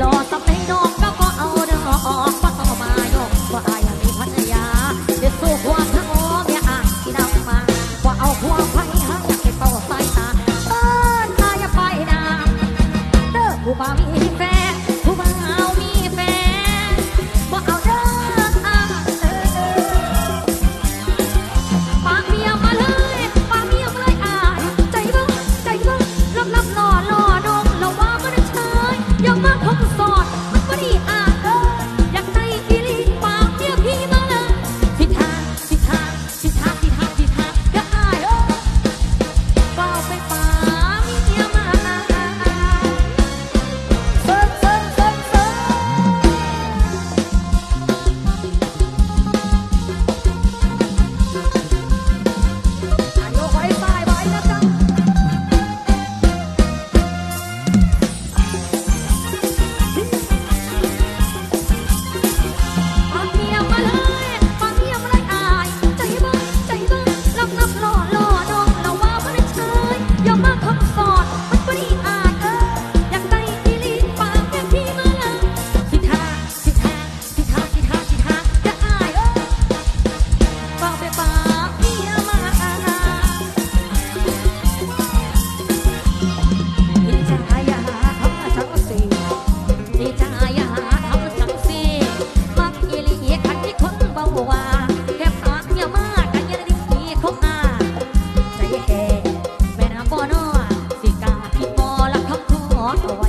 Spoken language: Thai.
รอสักนิดน้อง บ่นอสิกาผิดบ่รักทับคำขอ